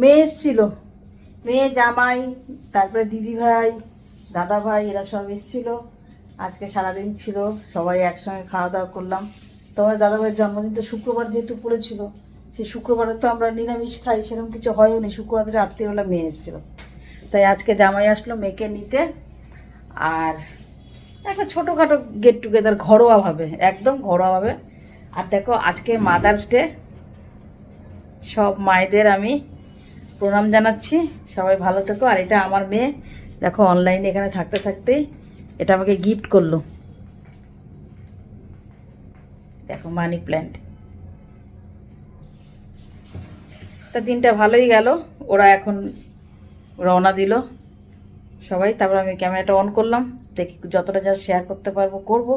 মেয়ে এসছিল। মেয়ে, জামাই, তারপরে দিদি ভাই দাদা ভাই এরা সব এসছিল। আজকে সারাদিন ছিল, সবাই একসঙ্গে খাওয়া দাওয়া করলাম। তোমার দাদা ভাইয়ের জন্মদিন তো শুক্রবার যেহেতু পড়েছিল, সেই শুক্রবারে তো আমরা নিরামিষ খাই, সেরকম কিছু হয়ও নি। শুক্রবার রাত্রিবেলা মেয়ে এসেছিল। তাই আজকে জামাই আসলো মেয়েকে নিতে। আর একটা ছোটোখাটো গেট টুগেদার ঘরোয়াভাবে, একদম ঘরোয়াভাবে। আর দেখো, আজকে মাদার্স ডে সব মায়েদের আমি প্রণাম জানাচ্ছি। সবাই ভালো থেকো। আর এটা আমার মেয়ে। দেখো অনলাইনে এখানে থাকতে থাকতেই এটা আমাকে গিফট করল। দেখো মানি প্ল্যান্ট তা দিনটা ভালোই গেল। ওরা এখন রওনা দিল। সবাই, তারপর আমি ক্যামেরাটা অন করলাম। দেখি যতটা যা শেয়ার করতে পারব, করব।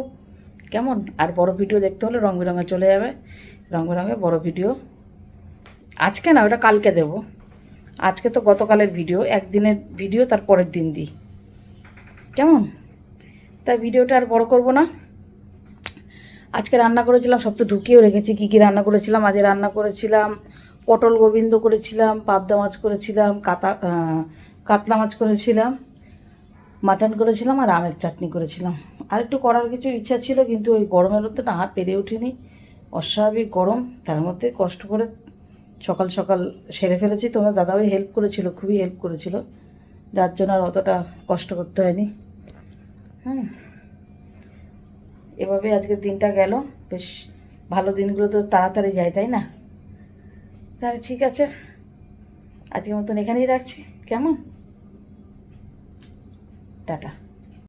কেমন? আর বড় ভিডিও দেখতে হলে রং বেরঙে চলে যাবে। রং বেরঙের বড় ভিডিও আজকে না, ওটা কালকে দেব। আজকে তো গতকালের ভিডিও, একদিনের ভিডিও, তার পরের দিন দিই। কেমন? তাই ভিডিওটা আর বড় করব না। আজকে রান্না করেছিলাম, সব তো ঢুকিয়েও রেখেছি, কী কী রান্না করেছিলাম? আজকে রান্না করেছিলাম, পটল গোবিন্দ করেছিলাম, পাবদা মাছ করেছিলাম, কাতা কাতলা মাছ করেছিলাম, মাটন করেছিলাম আর আমের চাটনি করেছিলাম। আর একটু করার কিছু ইচ্ছা ছিল, কিন্তু ওই গরমের মধ্যে না, আর পেরে উঠিনি। অস্বাভাবিক গরম, তার মধ্যে কষ্ট করে সকাল সকাল সেরে ফেলেছি। তোমার দাদাও হেল্প করেছিল, খুবই হেল্প করেছিল। যার জন্য আর অতটা কষ্ট করতে হয়নি। হুম। এভাবে আজকের দিনটা গেল। বেশ ভালো দিনগুলো তো তাড়াতাড়ি যায়, তাই না? তাহলে ঠিক আছে। আজকের মতন এখানেই রাখছি। কেমন? টাটা।